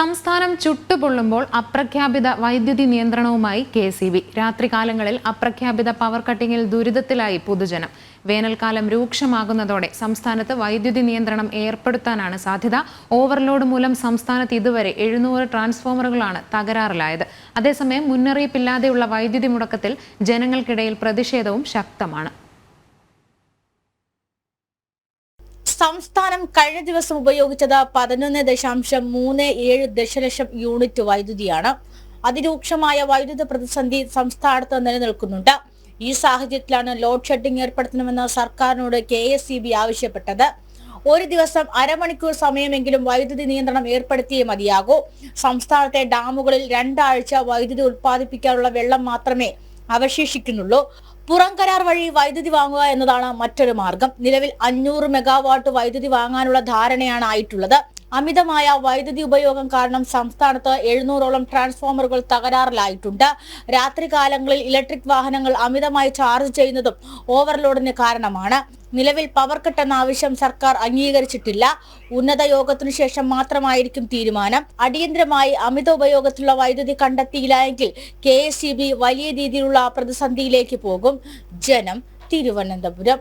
സംസ്ഥാനം ചുട്ടുപൊള്ളുമ്പോൾ അപ്രഖ്യാപിത വൈദ്യുതി നിയന്ത്രണവുമായി K C B. രാത്രികാലങ്ങളിൽ അപ്രഖ്യാപിത പവർ കട്ടിങ്ങിൽ ദുരിതത്തിലായി പൊതുജനം. വേനൽക്കാലം രൂക്ഷമാകുന്നതോടെ സംസ്ഥാനത്ത് വൈദ്യുതി നിയന്ത്രണം ഏർപ്പെടുത്താനാണ് സാധ്യത. ഓവർലോഡ് മൂലം സംസ്ഥാനത്ത് ഇതുവരെ എഴുന്നൂറ് ട്രാൻസ്ഫോമറുകളാണ് തകരാറിലായത്. അതേസമയം മുന്നറിയിപ്പില്ലാതെയുള്ള വൈദ്യുതി മുടക്കത്തിൽ ജനങ്ങൾക്കിടയിൽ പ്രതിഷേധവും ശക്തമാണ്. സംസ്ഥാനം കഴിഞ്ഞ ദിവസം ഉപയോഗിച്ചത് പതിനൊന്ന് ദശാംശം മൂന്ന് ഏഴ് ദശലക്ഷം യൂണിറ്റ് വൈദ്യുതിയാണ്. അതിരൂക്ഷമായ വൈദ്യുത പ്രതിസന്ധി സംസ്ഥാനത്ത് നിലനിൽക്കുന്നുണ്ട്. ഈ സാഹചര്യത്തിലാണ് ലോഡ് ഷെഡിംഗ് ഏർപ്പെടുത്തണമെന്ന് സർക്കാരിനോട് കെ എസ് ആവശ്യപ്പെട്ടത്. ഒരു ദിവസം അരമണിക്കൂർ സമയമെങ്കിലും വൈദ്യുതി നിയന്ത്രണം ഏർപ്പെടുത്തിയേ മതിയാകൂ. സംസ്ഥാനത്തെ ഡാമുകളിൽ രണ്ടാഴ്ച വൈദ്യുതി ഉൽപ്പാദിപ്പിക്കാനുള്ള വെള്ളം മാത്രമേ അവശേഷിക്കുന്നുള്ളൂ. പുറം കരാർ വഴി വൈദ്യുതി വാങ്ങുക എന്നതാണ് മറ്റൊരു മാർഗം. നിലവിൽ അഞ്ഞൂറ് മെഗാവാട്ട് വൈദ്യുതി വാങ്ങാനുള്ള ധാരണയാണ് ആയിട്ടുള്ളത്. അമിതമായ വൈദ്യുതി ഉപയോഗം കാരണം സംസ്ഥാനത്ത് എഴുന്നൂറോളം ട്രാൻസ്ഫോമറുകൾ തകരാറിലായിട്ടുണ്ട്. രാത്രികാലങ്ങളിൽ ഇലക്ട്രിക് വാഹനങ്ങൾ അമിതമായി ചാർജ് ചെയ്യുന്നതും ഓവർലോഡിന് കാരണമാണ്. നിലവിൽ പവർ കട്ട് എന്ന ആവശ്യം സർക്കാർ അംഗീകരിച്ചിട്ടില്ല. ഉന്നത യോഗത്തിനു ശേഷം മാത്രമായിരിക്കും തീരുമാനം. അടിയന്തരമായി അമിത ഉപയോഗത്തിലുള്ള വൈദ്യുതി കണ്ടെത്തിയില്ല എങ്കിൽ കെ വലിയ രീതിയിലുള്ള പ്രതിസന്ധിയിലേക്ക് പോകും. ജനം തിരുവനന്തപുരം.